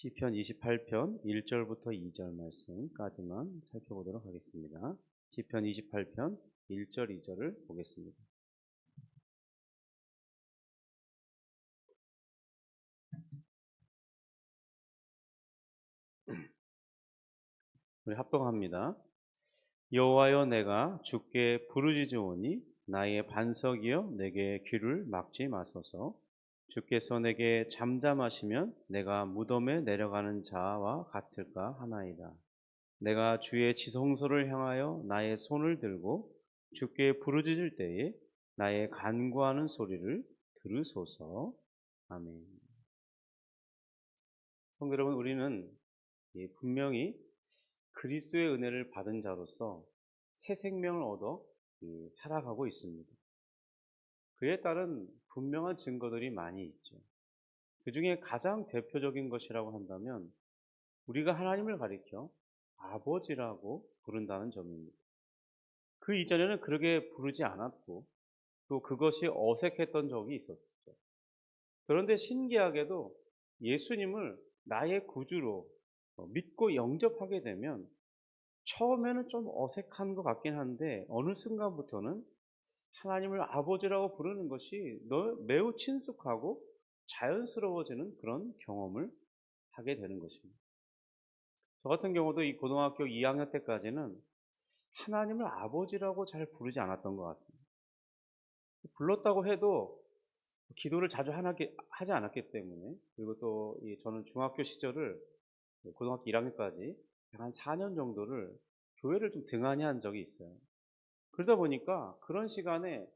시편 28편 1절부터 2절 말씀까지만 살펴보도록 하겠습니다. 시편 28편 1절 2절을 보겠습니다. 우리 합동합니다. 여호와여 내가 주께 부르짖으오니 나의 반석이여 내게 귀를 막지 마소서. 주께서 내게 잠잠하시면 내가 무덤에 내려가는 자와 같을까 하나이다. 내가 주의 지성소를 향하여 나의 손을 들고 주께 부르짖을 때에 나의 간구하는 소리를 들으소서. 아멘. 성도 여러분, 우리는 분명히 그리스도의 은혜를 받은 자로서 새 생명을 얻어 살아가고 있습니다. 그에 따른 분명한 증거들이 많이 있죠. 그 중에 가장 대표적인 것이라고 한다면 우리가 하나님을 가리켜 아버지라고 부른다는 점입니다. 그 이전에는 그렇게 부르지 않았고 또 그것이 어색했던 적이 있었죠. 그런데 신기하게도 예수님을 나의 구주로 믿고 영접하게 되면 처음에는 좀 어색한 것 같긴 한데 어느 순간부터는 하나님을 아버지라고 부르는 것이 매우 친숙하고 자연스러워지는 그런 경험을 하게 되는 것입니다. 저 같은 경우도 이 고등학교 2학년 때까지는 하나님을 아버지라고 잘 부르지 않았던 것 같아요. 불렀다고 해도 기도를 자주 하지 않았기 때문에 그리고 또 저는 중학교 시절을 고등학교 1학년까지 한 4년 정도를 교회를 좀 등한히 한 적이 있어요. 그러다 보니까 그런 시간에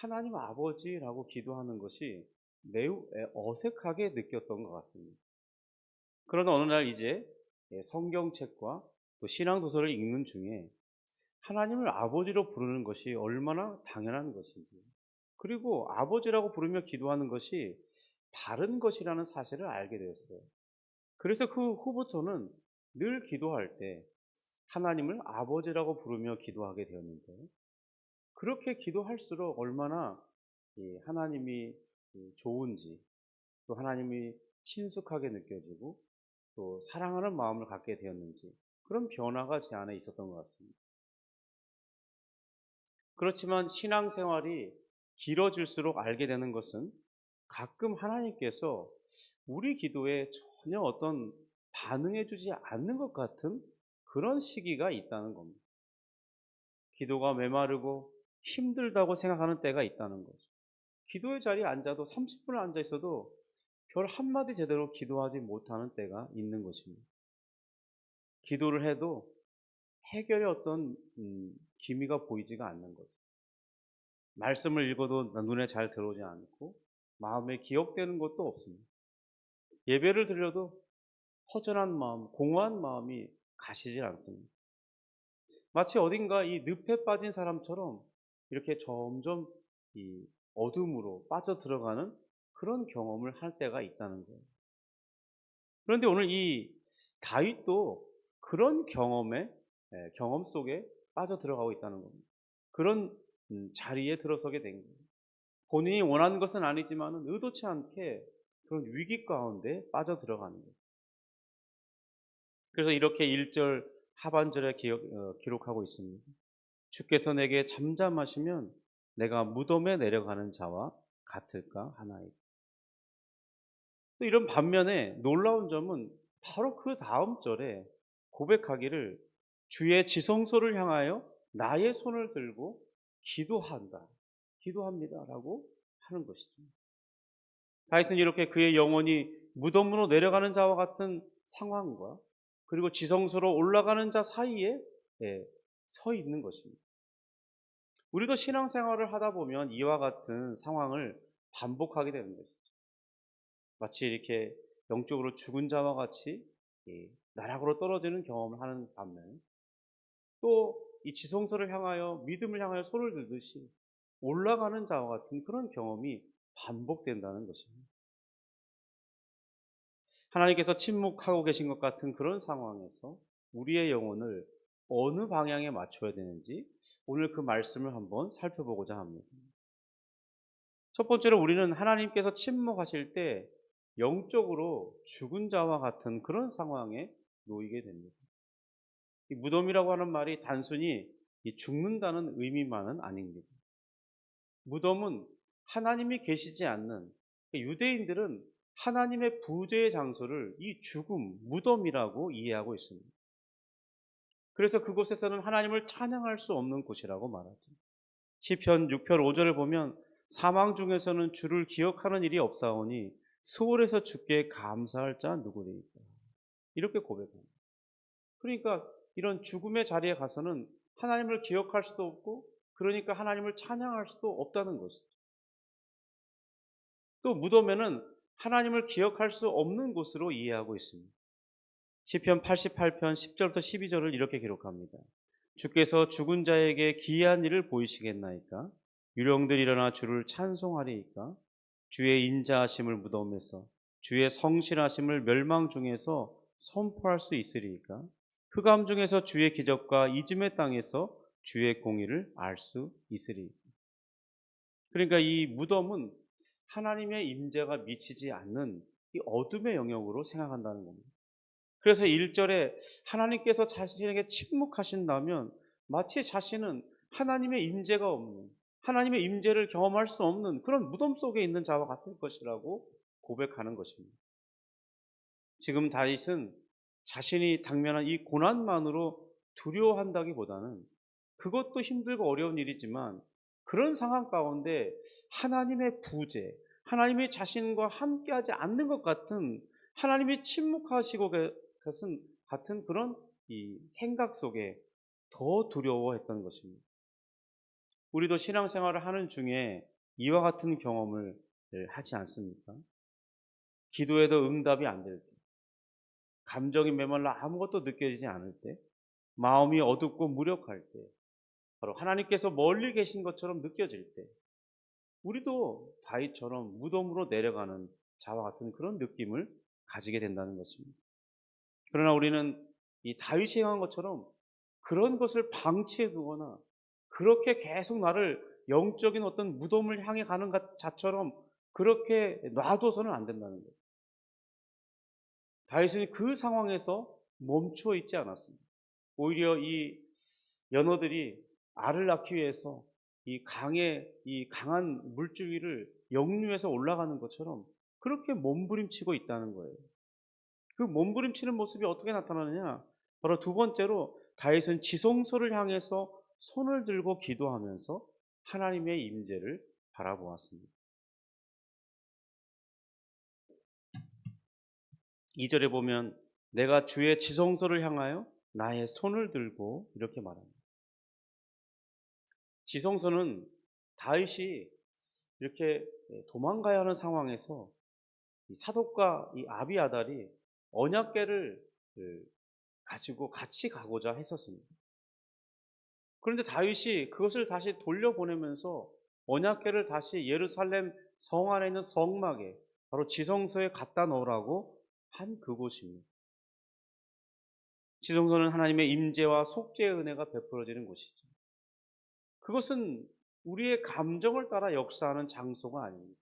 하나님 아버지라고 기도하는 것이 매우 어색하게 느꼈던 것 같습니다. 그러나 어느 날 이제 성경책과 또 신앙도서를 읽는 중에 하나님을 아버지로 부르는 것이 얼마나 당연한 것인지, 그리고 아버지라고 부르며 기도하는 것이 바른 것이라는 사실을 알게 되었어요. 그래서 그 후부터는 늘 기도할 때 하나님을 아버지라고 부르며 기도하게 되었는데 그렇게 기도할수록 얼마나 하나님이 좋은지 또 하나님이 친숙하게 느껴지고 또 사랑하는 마음을 갖게 되었는지 그런 변화가 제 안에 있었던 것 같습니다. 그렇지만 신앙생활이 길어질수록 알게 되는 것은 가끔 하나님께서 우리 기도에 전혀 어떤 반응해 주지 않는 것 같은 그런 시기가 있다는 겁니다. 기도가 메마르고 힘들다고 생각하는 때가 있다는 거죠. 기도의 자리에 앉아도 30분을 앉아 있어도 별 한마디 제대로 기도하지 못하는 때가 있는 것입니다. 기도를 해도 해결의 어떤 음, 기미가 보이지가 않는 거죠. 말씀을 읽어도 눈에 잘 들어오지 않고 마음에 기억되는 것도 없습니다. 예배를 드려도 허전한 마음, 공허한 마음이 가시질 않습니다. 마치 어딘가 이 늪에 빠진 사람처럼 이렇게 점점 이 어둠으로 빠져 들어가는 그런 경험을 할 때가 있다는 거예요. 그런데 오늘 이 다윗도 그런 경험에 예, 경험 속에 빠져 들어가고 있다는 겁니다. 그런 음, 자리에 들어서게 된 거예요. 본인이 원하는 것은 아니지만 의도치 않게 그런 위기 가운데 빠져 들어가는 거예요. 그래서 이렇게 1절 하반절에 어, 기록하고 있습니다. 주께서 내게 잠잠하시면 내가 무덤에 내려가는 자와 같을까 하나이다. 또 이런 반면에 놀라운 점은 바로 그 다음 절에 고백하기를 주의 지성소를 향하여 나의 손을 들고 기도한다. 기도합니다 라고 하는 것이죠. 다윗은 이렇게 그의 영혼이 무덤으로 내려가는 자와 같은 상황과 그리고 지성소로 올라가는 자 사이에 예, 서 있는 것입니다. 우리도 신앙생활을 하다 보면 이와 같은 상황을 반복하게 되는 것이죠. 마치 이렇게 영적으로 죽은 자와 같이 예, 나락으로 떨어지는 경험을 하는 반면 또 이 지성소를 향하여 믿음을 향하여 손을 들듯이 올라가는 자와 같은 그런 경험이 반복된다는 것입니다. 하나님께서 침묵하고 계신 것 같은 그런 상황에서 우리의 영혼을 어느 방향에 맞춰야 되는지 오늘 그 말씀을 한번 살펴보고자 합니다. 첫 번째로 우리는 하나님께서 침묵하실 때 영적으로 죽은 자와 같은 그런 상황에 놓이게 됩니다. 이 무덤이라고 하는 말이 단순히 죽는다는 의미만은 아닙니다. 무덤은 하나님이 계시지 않는 유대인들은 하나님의 부재의 장소를 이 죽음, 무덤이라고 이해하고 있습니다. 그래서 그곳에서는 하나님을 찬양할 수 없는 곳이라고 말하죠. 시편 6편 5절을 보면 사망 중에서는 주를 기억하는 일이 없사오니 수월에서 주께 감사할 자 누구리까? 이렇게 고백합니다. 그러니까 이런 죽음의 자리에 가서는 하나님을 기억할 수도 없고 그러니까 하나님을 찬양할 수도 없다는 것이죠. 또 무덤에는 하나님을 기억할 수 없는 곳으로 이해하고 있습니다. 시편 88편 10절부터 12절을 이렇게 기록합니다. 주께서 죽은 자에게 기이한 일을 보이시겠나이까? 유령들 일어나 주를 찬송하리이까? 주의 인자하심을 무덤에서 주의 성실하심을 멸망 중에서 선포할 수 있으리이까? 흑암 중에서 주의 기적과 이즘의 땅에서 주의 공의를 알 수 있으리이까? 그러니까 이 무덤은 하나님의 임재가 미치지 않는 이 어둠의 영역으로 생각한다는 겁니다. 그래서 1절에 하나님께서 자신에게 침묵하신다면 마치 자신은 하나님의 임재가 없는 하나님의 임재를 경험할 수 없는 그런 무덤 속에 있는 자와 같을 것이라고 고백하는 것입니다. 지금 다윗은 자신이 당면한 이 고난만으로 두려워한다기보다는 그것도 힘들고 어려운 일이지만 그런 상황 가운데 하나님의 부재, 하나님이 자신과 함께하지 않는 것 같은 하나님이 침묵하시고 것은 같은 그런 이 생각 속에 더 두려워했던 것입니다. 우리도 신앙생활을 하는 중에 이와 같은 경험을 하지 않습니까? 기도에도 응답이 안 될 때, 감정이 메말라 아무것도 느껴지지 않을 때, 마음이 어둡고 무력할 때, 바로 하나님께서 멀리 계신 것처럼 느껴질 때, 우리도 다윗처럼 무덤으로 내려가는 자와 같은 그런 느낌을 가지게 된다는 것입니다. 그러나 우리는 이 다윗이 행한 것처럼 그런 것을 방치해 두거나 그렇게 계속 나를 영적인 어떤 무덤을 향해 가는 것 자처럼 그렇게 놔둬서는 안 된다는 거예요. 다윗은 그 상황에서 멈추어 있지 않았습니다. 오히려 이 연어들이 알을 낳기 위해서 이 강의 이 강한 물주위를 역류해서 올라가는 것처럼 그렇게 몸부림치고 있다는 거예요. 그 몸부림치는 모습이 어떻게 나타나느냐? 바로 두 번째로 다윗은 지성소를 향해서 손을 들고 기도하면서 하나님의 임재를 바라보았습니다. 2절에 보면 내가 주의 지성소를 향하여 나의 손을 들고 이렇게 말합니다. 지성소는 다윗이 이렇게 도망가야 하는 상황에서 사독과 이 아비아달이 언약계를 그 가지고 같이 가고자 했었습니다. 그런데 다윗이 그것을 다시 돌려보내면서 언약계를 다시 예루살렘 성 안에 있는 성막에 바로 지성소에 갖다 놓으라고 한 그곳입니다. 지성소는 하나님의 임재와 속죄의 은혜가 베풀어지는 곳이죠. 그것은 우리의 감정을 따라 역사하는 장소가 아닙니다.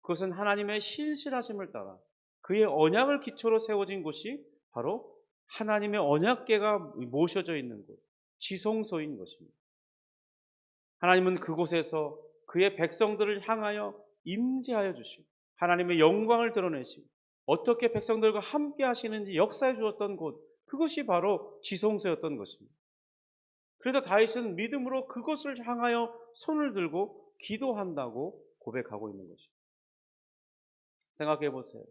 그것은 하나님의 신실하심을 따라 그의 언약을 기초로 세워진 곳이 바로 하나님의 언약계가 모셔져 있는 곳, 지성소인 것입니다. 하나님은 그곳에서 그의 백성들을 향하여 임재하여 주시고 하나님의 영광을 드러내시고 어떻게 백성들과 함께 하시는지 역사해 주었던 곳 그것이 바로 지성소였던 것입니다. 그래서 다윗은 믿음으로 그것을 향하여 손을 들고 기도한다고 고백하고 있는 것입니다. 생각해 보세요.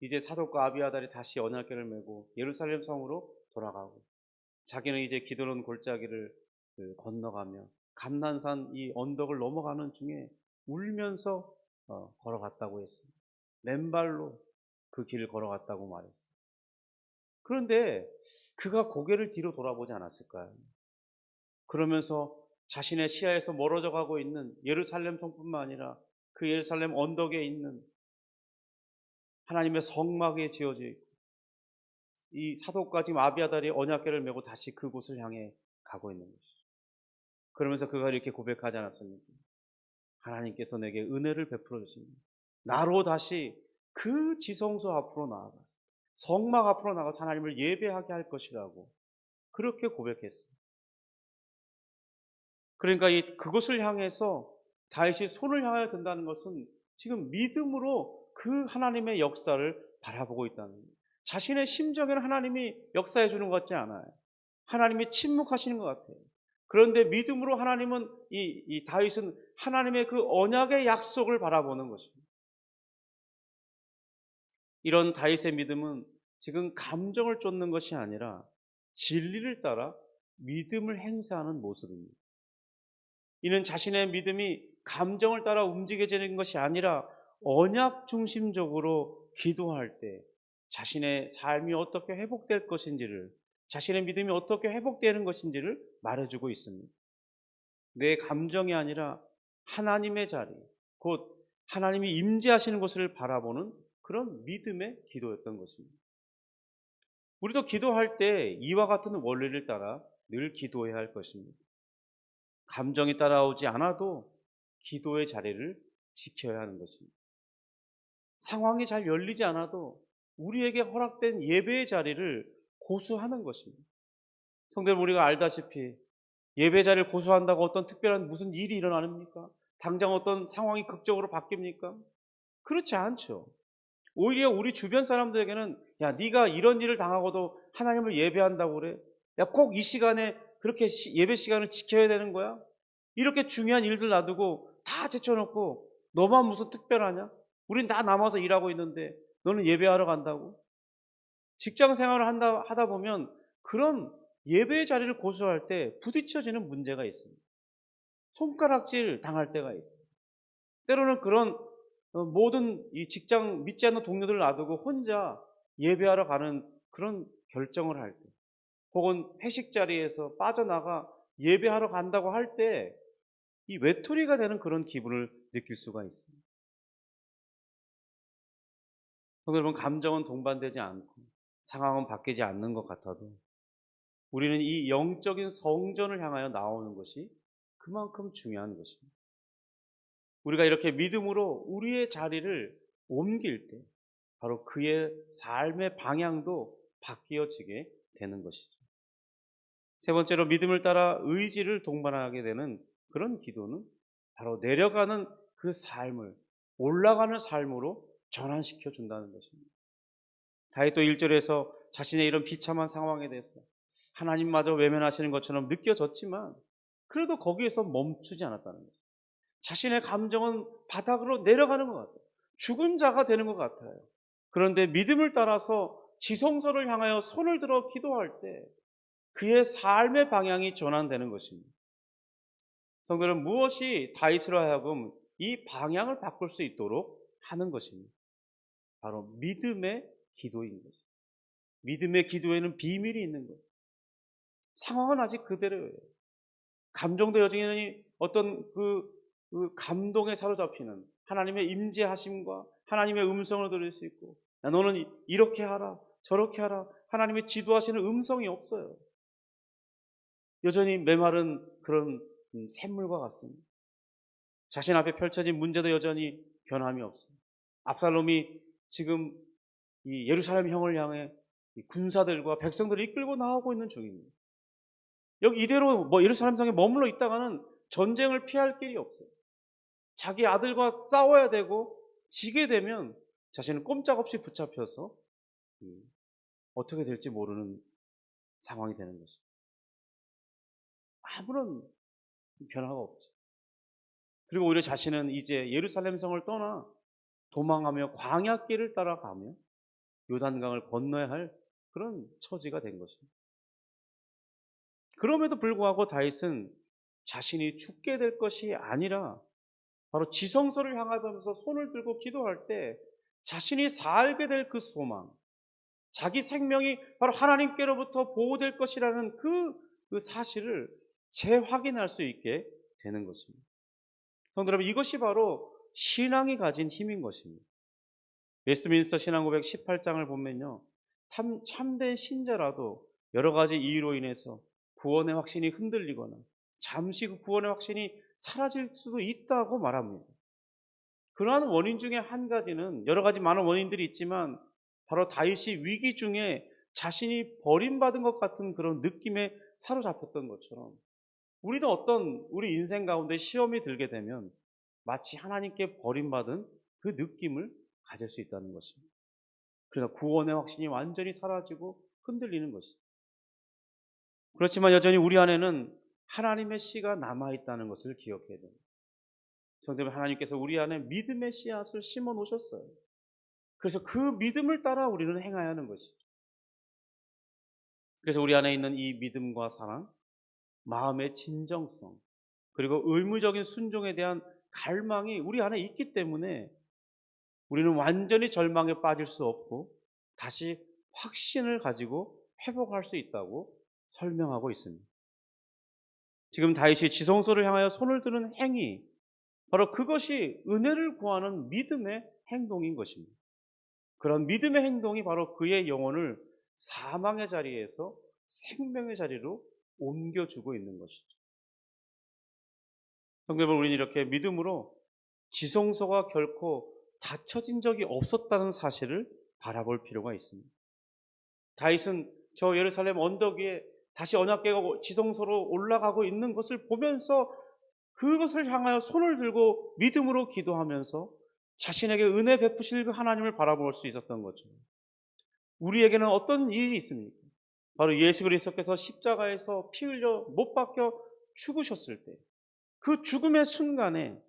이제 사독과 아비아달이 다시 언약궤를 메고 예루살렘 성으로 돌아가고 자기는 이제 기도는 골짜기를 그 건너가며 감난산 이 언덕을 넘어가는 중에 울면서 어, 걸어갔다고 했습니다. 맨발로 그 길을 걸어갔다고 말했어요. 그런데 그가 고개를 뒤로 돌아보지 않았을까요? 그러면서 자신의 시야에서 멀어져 가고 있는 예루살렘 성뿐만 아니라 그 예루살렘 언덕에 있는 하나님의 성막에 지어져 있고 이 사도까 지금 아비아달이 언약궤를 메고 다시 그곳을 향해 가고 있는 것이죠. 그러면서 그가 이렇게 고백하지 않았습니까? 하나님께서 내게 은혜를 베풀어 주십니다. 나로 다시 그 지성소 앞으로 나아가 성막 앞으로 나가서 하나님을 예배하게 할 것이라고 그렇게 고백했어요. 그러니까 이 그곳을 향해서 다윗이 손을 향하여 든다는 것은 지금 믿음으로 그 하나님의 역사를 바라보고 있다는 거예요. 자신의 심정에는 하나님이 역사해 주는 것 같지 않아요. 하나님이 침묵하시는 것 같아요. 그런데 믿음으로 하나님은 이, 이 다윗은 하나님의 그 언약의 약속을 바라보는 것입니다. 이런 다윗의 믿음은 지금 감정을 쫓는 것이 아니라 진리를 따라 믿음을 행사하는 모습입니다. 이는 자신의 믿음이 감정을 따라 움직여지는 것이 아니라 언약 중심적으로 기도할 때 자신의 삶이 어떻게 회복될 것인지를 자신의 믿음이 어떻게 회복되는 것인지를 말해주고 있습니다. 내 감정이 아니라 하나님의 자리, 곧 하나님이 임재하시는 것을 바라보는 그런 믿음의 기도였던 것입니다. 우리도 기도할 때 이와 같은 원리를 따라 늘 기도해야 할 것입니다. 감정이 따라오지 않아도 기도의 자리를 지켜야 하는 것입니다. 상황이 잘 열리지 않아도 우리에게 허락된 예배의 자리를 고수하는 것입니다. 성대님 우리가 알다시피 예배 자리를 고수한다고 어떤 특별한 무슨 일이 일어납니까? 당장 어떤 상황이 극적으로 바뀝니까? 그렇지 않죠. 오히려 우리 주변 사람들에게는 야 네가 이런 일을 당하고도 하나님을 예배한다고 그래. 야 꼭 이 시간에 그렇게 예배 시간을 지켜야 되는 거야? 이렇게 중요한 일들 놔두고 다 제쳐놓고 너만 무슨 특별하냐? 우린 다 남아서 일하고 있는데 너는 예배하러 간다고? 직장 생활을 한다, 하다 보면 그런 예배의 자리를 고수할 때 부딪혀지는 문제가 있습니다. 손가락질 당할 때가 있어요. 때로는 그런 어, 모든 이 직장 믿지 않는 동료들을 놔두고 혼자 예배하러 가는 그런 결정을 할 때, 혹은 회식 자리에서 빠져나가 예배하러 간다고 할 때, 이 외톨이가 되는 그런 기분을 느낄 수가 있습니다. 여러분, 감정은 동반되지 않고 상황은 바뀌지 않는 것 같아도 우리는 이 영적인 성전을 향하여 나오는 것이 그만큼 중요한 것입니다. 우리가 이렇게 믿음으로 우리의 자리를 옮길 때 바로 그의 삶의 방향도 바뀌어지게 되는 것이죠. 세 번째로 믿음을 따라 의지를 동반하게 되는 그런 기도는 바로 내려가는 그 삶을 올라가는 삶으로 전환시켜 준다는 것입니다. 다윗도 1절에서 자신의 이런 비참한 상황에 대해서 하나님마저 외면하시는 것처럼 느껴졌지만 그래도 거기에서 멈추지 않았다는 거죠. 자신의 감정은 바닥으로 내려가는 것 같아요. 죽은 자가 되는 것 같아요. 그런데 믿음을 따라서 지성소를 향하여 손을 들어 기도할 때 그의 삶의 방향이 전환되는 것입니다. 성도는 무엇이 다윗으로 하여금 이 방향을 바꿀 수 있도록 하는 것입니다. 바로 믿음의 기도인 것입니다. 믿음의 기도에는 비밀이 있는 거예요. 상황은 아직 그대로예요. 감정도 여전히 어떤 그, 그 감동에 사로잡히는 하나님의 임재하심과 하나님의 음성을 들을 수 있고 야, 너는 이렇게 하라 저렇게 하라 하나님의 지도하시는 음성이 없어요. 여전히 메마른 그런 샘물과 같습니다. 자신 앞에 펼쳐진 문제도 여전히 변함이 없습니다. 압살롬이 지금 이 예루살렘 형을 향해 군사들과 백성들을 이끌고 나오고 있는 중입니다. 여기 이대로 뭐 예루살렘 성에 머물러 있다가는 전쟁을 피할 길이 없어요. 자기 아들과 싸워야 되고 지게 되면 자신은 꼼짝없이 붙잡혀서 어떻게 될지 모르는 상황이 되는 것입니다. 아무런 변화가 없죠. 그리고 오히려 자신은 이제 예루살렘 성을 떠나 도망하며 광야길을 따라가며 요단강을 건너야 할 그런 처지가 된 것입니다. 그럼에도 불구하고 다윗은 자신이 죽게 될 것이 아니라 바로 지성소를 향하면서 손을 들고 기도할 때 자신이 살게 될 그 소망, 자기 생명이 바로 하나님께로부터 보호될 것이라는 그, 그 사실을 재확인할 수 있게 되는 것입니다. 성도 여러분, 이것이 바로 신앙이 가진 힘인 것입니다. 웨스트민스터 신앙고백 18장을 보면요. 참, 참된 신자라도 여러 가지 이유로 인해서 구원의 확신이 흔들리거나 잠시 그 구원의 확신이 사라질 수도 있다고 말합니다. 그러한 원인 중에 한 가지는 여러 가지 많은 원인들이 있지만 바로 다윗이 위기 중에 자신이 버림받은 것 같은 그런 느낌에 사로잡혔던 것처럼 우리도 어떤 우리 인생 가운데 시험이 들게 되면 마치 하나님께 버림받은 그 느낌을 가질 수 있다는 것입니다. 그러나 구원의 확신이 완전히 사라지고 흔들리는 것입니다. 그렇지만 여전히 우리 안에는 하나님의 씨가 남아있다는 것을 기억해야 됩니다. 성도님 하나님께서 우리 안에 믿음의 씨앗을 심어 놓으셨어요. 그래서 그 믿음을 따라 우리는 행해야 하는 것이죠. 그래서 우리 안에 있는 이 믿음과 사랑, 마음의 진정성, 그리고 의무적인 순종에 대한 갈망이 우리 안에 있기 때문에 우리는 완전히 절망에 빠질 수 없고 다시 확신을 가지고 회복할 수 있다고 설명하고 있습니다. 지금 다윗이 지성소를 향하여 손을 드는 행위, 바로 그것이 은혜를 구하는 믿음의 행동인 것입니다. 그런 믿음의 행동이 바로 그의 영혼을 사망의 자리에서 생명의 자리로 옮겨주고 있는 것이죠. 성경을 우리는 이렇게 믿음으로 지성소가 결코 닫혀진 적이 없었다는 사실을 바라볼 필요가 있습니다. 다윗은 저 예루살렘 언덕 위에 다시 언약궤가 지성소로 올라가고 있는 것을 보면서 그것을 향하여 손을 들고 믿음으로 기도하면서 자신에게 은혜 베푸실 그 하나님을 바라볼 수 있었던 거죠. 우리에게는 어떤 일이 있습니까? 바로 예수 그리스도께서 십자가에서 피 흘려 못 박혀 죽으셨을 때 그 죽음의 순간에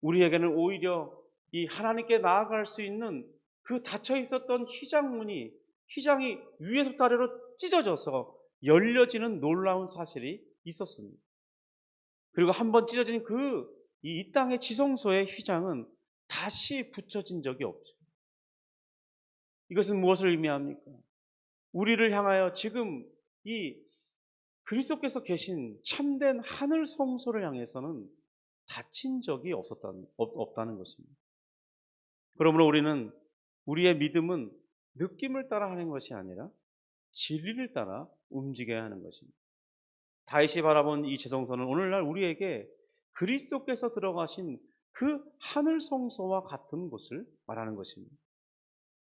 우리에게는 오히려 이 하나님께 나아갈 수 있는 그 닫혀 있었던 휘장문이 휘장이 위에서부터 아래로 찢어져서 열려지는 놀라운 사실이 있었습니다. 그리고 한 번 찢어진 그 이 땅의 지성소의 휘장은 다시 붙여진 적이 없죠. 이것은 무엇을 의미합니까? 우리를 향하여 지금 이 그리스도께서 계신 참된 하늘 성소를 향해서는 다친 적이 없었다는, 없 다는 것입니다. 그러므로 우리는 우리의 믿음은 느낌을 따라 하는 것이 아니라 진리를 따라 움직여야 하는 것입니다. 다윗이 바라본 이 지성소는 오늘날 우리에게 그리스도께서 들어가신 그 하늘 성소와 같은 곳을 말하는 것입니다.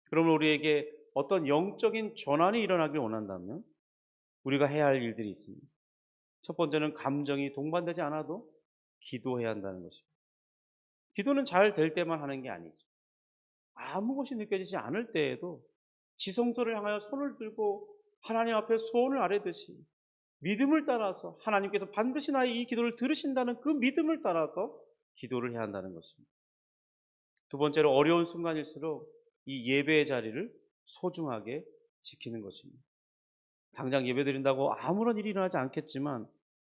그러면 우리에게 어떤 영적인 전환이 일어나길 원한다면 우리가 해야 할 일들이 있습니다. 첫 번째는 감정이 동반되지 않아도 기도해야 한다는 것입니다. 기도는 잘 될 때만 하는 게 아니죠. 아무것이 느껴지지 않을 때에도 지성소를 향하여 손을 들고 하나님 앞에 소원을 아뢰듯이 믿음을 따라서 하나님께서 반드시 나의 이 기도를 들으신다는 그 믿음을 따라서 기도를 해야 한다는 것입니다. 두 번째로 어려운 순간일수록 이 예배의 자리를 소중하게 지키는 것입니다. 당장 예배 드린다고 아무런 일이 일어나지 않겠지만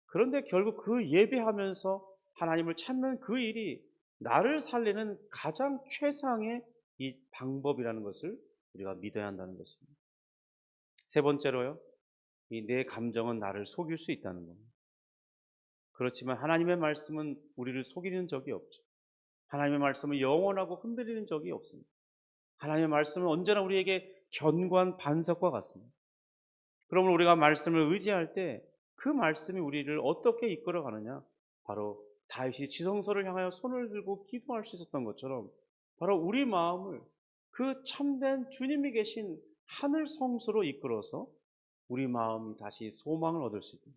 그런데 결국 그 예배하면서 하나님을 찾는 그 일이 나를 살리는 가장 최상의 이 방법이라는 것을 우리가 믿어야 한다는 것입니다. 세 번째로요. 이 내 감정은 나를 속일 수 있다는 겁니다. 그렇지만 하나님의 말씀은 우리를 속이는 적이 없죠. 하나님의 말씀은 영원하고 흔들리는 적이 없습니다. 하나님의 말씀은 언제나 우리에게 견고한 반석과 같습니다. 그러면 우리가 말씀을 의지할 때 그 말씀이 우리를 어떻게 이끌어 가느냐? 바로 다윗이 지성소를 향하여 손을 들고 기도할 수 있었던 것처럼 바로 우리 마음을 그 참된 주님이 계신 하늘 성소로 이끌어서 우리 마음이 다시 소망을 얻을 수 있도록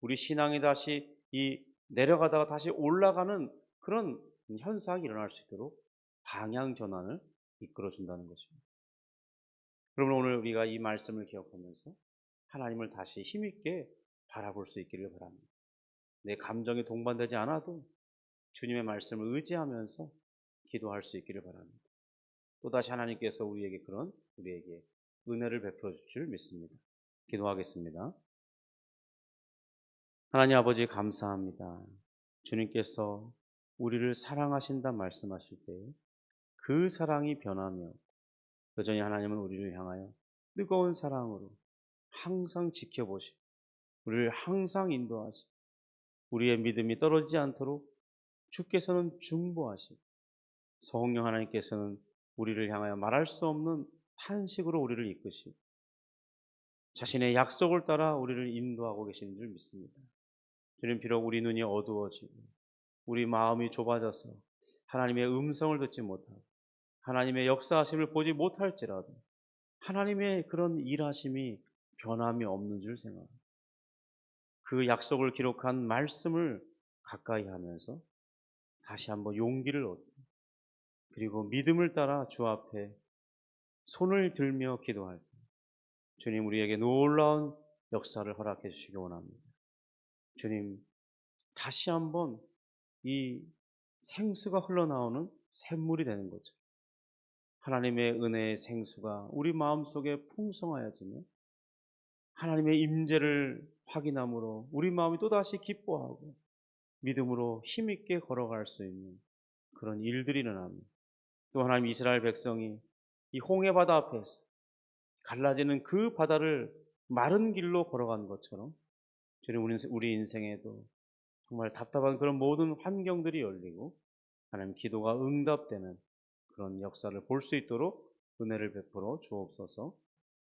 우리 신앙이 다시 이 내려가다가 다시 올라가는 그런 현상이 일어날 수 있도록 방향 전환을 이끌어 준다는 것입니다. 그러면 오늘 우리가 이 말씀을 기억하면서 하나님을 다시 힘있게 바라볼 수 있기를 바랍니다. 내 감정이 동반되지 않아도 주님의 말씀을 의지하면서 기도할 수 있기를 바랍니다. 또다시 하나님께서 우리에게 그런 우리에게 은혜를 베풀어 주실 줄 믿습니다. 기도하겠습니다. 하나님 아버지 감사합니다. 주님께서 우리를 사랑하신다 말씀하실 때 그 사랑이 변하며 여전히 하나님은 우리를 향하여 뜨거운 사랑으로 항상 지켜보시고 우리를 항상 인도하시고 우리의 믿음이 떨어지지 않도록 주께서는 중보하시고 성령 하나님께서는 우리를 향하여 말할 수 없는 탄식으로 우리를 이끄시고 자신의 약속을 따라 우리를 인도하고 계시는 줄 믿습니다. 주님 비록 우리 눈이 어두워지고 우리 마음이 좁아져서 하나님의 음성을 듣지 못하고 하나님의 역사하심을 보지 못할지라도 하나님의 그런 일하심이 변함이 없는 줄 생각합니다. 그 약속을 기록한 말씀을 가까이 하면서 다시 한번 용기를 얻고 그리고 믿음을 따라 주 앞에 손을 들며 기도할 때 주님 우리에게 놀라운 역사를 허락해 주시기 원합니다. 주님 다시 한번 이 생수가 흘러나오는 샘물이 되는 거죠. 하나님의 은혜의 생수가 우리 마음속에 풍성하여지며 하나님의 임재를 확인함으로 우리 마음이 또다시 기뻐하고 믿음으로 힘있게 걸어갈 수 있는 그런 일들이 일어납니다. 또 하나님 이스라엘 백성이 이 홍해 바다 앞에서 갈라지는 그 바다를 마른 길로 걸어간 것처럼 주님 우리 인생에도 정말 답답한 그런 모든 환경들이 열리고 하나님 기도가 응답되는 그런 역사를 볼 수 있도록 은혜를 베풀어 주옵소서.